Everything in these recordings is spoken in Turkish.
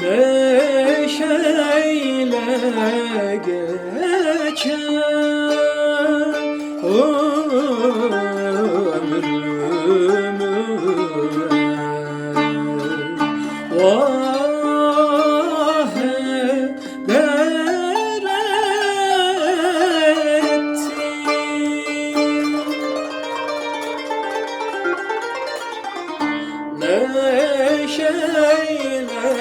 neşeyle geçer ömrümüz Vah eder ettim Neşeyle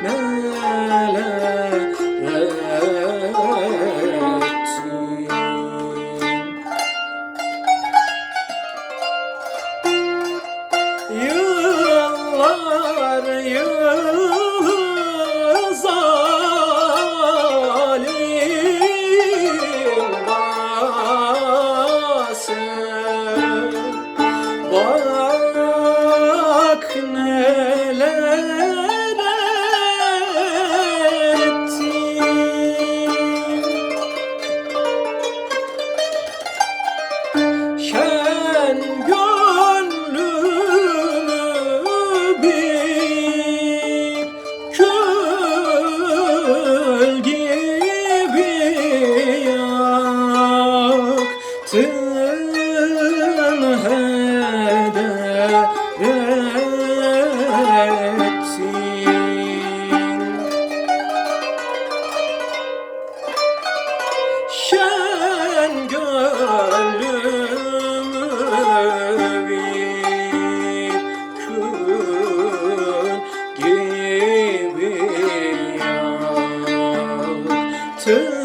yıllar yıllar too